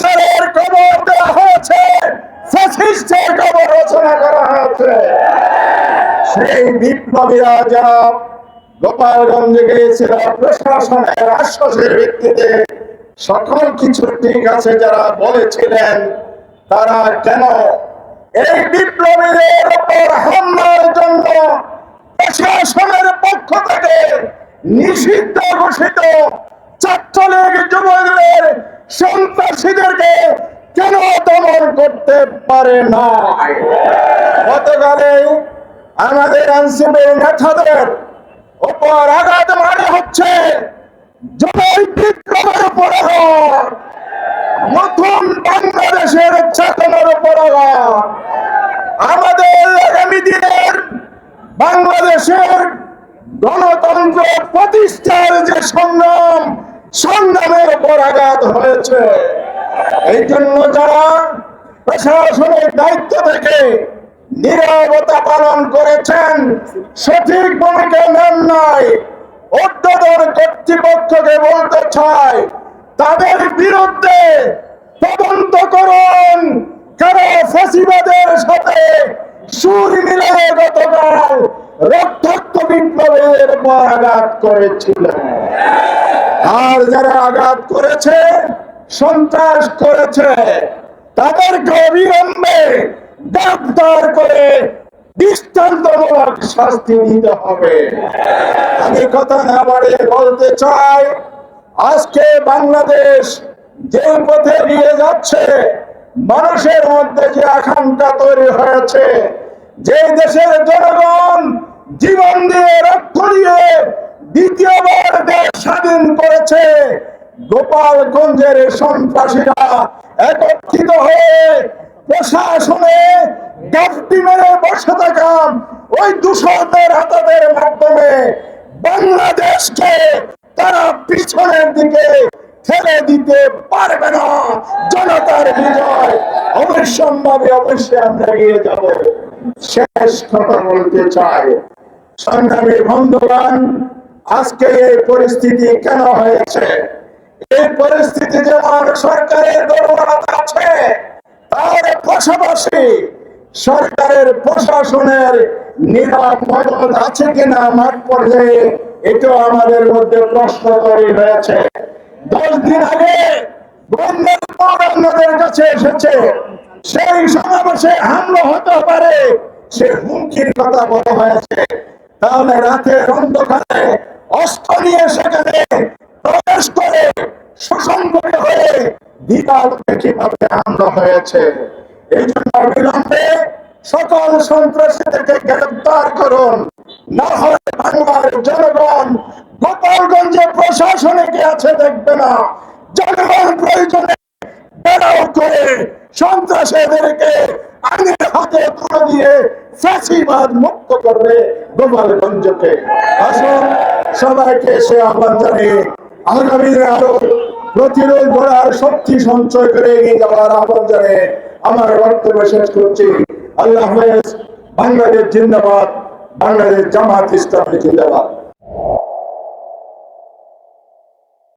স্বৈরাচারের কবর দেওয়া হয়েছে। ফ্যাসিস্টের কবর রচনা করা হয়েছে। সেই বিপ্লবীরা যারা গোপালগঞ্জে গিয়েছিল প্রশাসনের আশ্বাসের ভিত্তিতে। সকল কিছু ঠিক আছে যারা বলেছিলেন, তারা কেন এই বিপ্লবীদের উপর হামলার জন্য প্রশাসনের পক্ষ থেকে নিষিদ্ধ ঘোষিত ছাত্রলীগ যুবকদের সন্ত্রাসীদেরকে কেন দমন করতে পারে না গতকালে আমাদের আনসিবের নেতাদের উপর আঘাত মারা হচ্ছে। বিপ্লবের উপর নতুন বাংলাদেশের চেতনার উপর আমাদের আগামী দিনের বাংলাদেশের গণতন্ত্র প্রতিষ্ঠার যে সংগ্রাম সংগ্রামের উপর আঘাত হয়েছে। এই জন্য যারা প্রশাসনের দায়িত্ব থেকে নিরবতা পালন করেছেন, সঠিক ভূমিকা নেন নাই। ঊর্ধ্বতন কর্তৃপক্ষকে বলতে চাই, তাদের বিরুদ্ধে তদন্ত করুন। কারও ফাঁসিবাদের সাথে সুর মিলে গতকাল উপর আঘাত করেছিল আর যারা আঘাত করেছে, সন্ত্রাস করেছে তাদেরকে অবিলম্বে গ্রেফতার করে দৃষ্টান্তমূলক শাস্তি হবে। আমি কথা না বলতে চাই, আজকে বাংলাদেশ যে পথে নিয়ে যাচ্ছে, মানুষের মধ্যে যে আকাঙ্ক্ষা তৈরি হয়েছে, যে দেশের জনগণ জীবন দিয়ে দ্বিতীয়বার দেশ স্বাধীন করেছে। গোপালগঞ্জের সন্ত্রাসীরা একত্রিত হয়ে প্রশাসনে গাফটি মেরে বসে থাকা ওই দূষণের হাতাদের মাধ্যমে বাংলাদেশকে তারা পিছনের দিকে ঠেলে দিতে পারবে না। জনতার বিজয় অবশ্যম্ভাবে অবশ্যই আমরা এগিয়ে যাব। শেষ কথা বলতে চাই। সংগ্রামী বন্ধুগণ, আজকে এই পরিস্থিতি কেন হয়েছে? এই পরিস্থিতি যেমন সরকারের দুর্বলতা আছে, তার পাশাপাশি সরকারের প্রশাসনের নিরাপদ আছে কিনা মাঠ পর্যায়ে, এটাও আমাদের মধ্যে প্রশ্ন তৈরি হয়েছে। দশ দিন আগে বন্যার কাছে এসেছে, সেই সমাবেশে হামলা হতে পারে, সে হুমকির কথা বলা হয়েছে। তাহলে রাতের অন্ধকারে অস্ত্র নিয়ে সেখানে প্রবেশ করে সুসংগঠিত হয়ে বিকাল কীভাবে হামলা হয়েছে। এই জন্য অবিলম্বে সকল সন্ত্রাসীদেরকে গ্রেফতার করুন। না হয় বাংলার জনগণ গোপালগঞ্জে প্রশাসনে কে আছে দেখবে না। জনগণ প্রয়োজনে বেড়াও করে সন্ত্রাসীদেরকে আইনের হাতে তুলে দিয়ে ফ্যাসিবাদ মুক্ত করবে গোপালগঞ্জকে। আসুন সবাইকে সে আহ্বান জানিয়ে আগামী দিনে আরও প্রতিরোধ করার শক্তি সঞ্চয় করে এগিয়ে যাওয়ার আহ্বান জানিয়ে আমার বক্তব্য শেষ করছি। আল্লাহ বাংলাদেশ জিন্দাবাদ, বাংলাদেশ জামাত ইসলামী জিন্দাবাদ।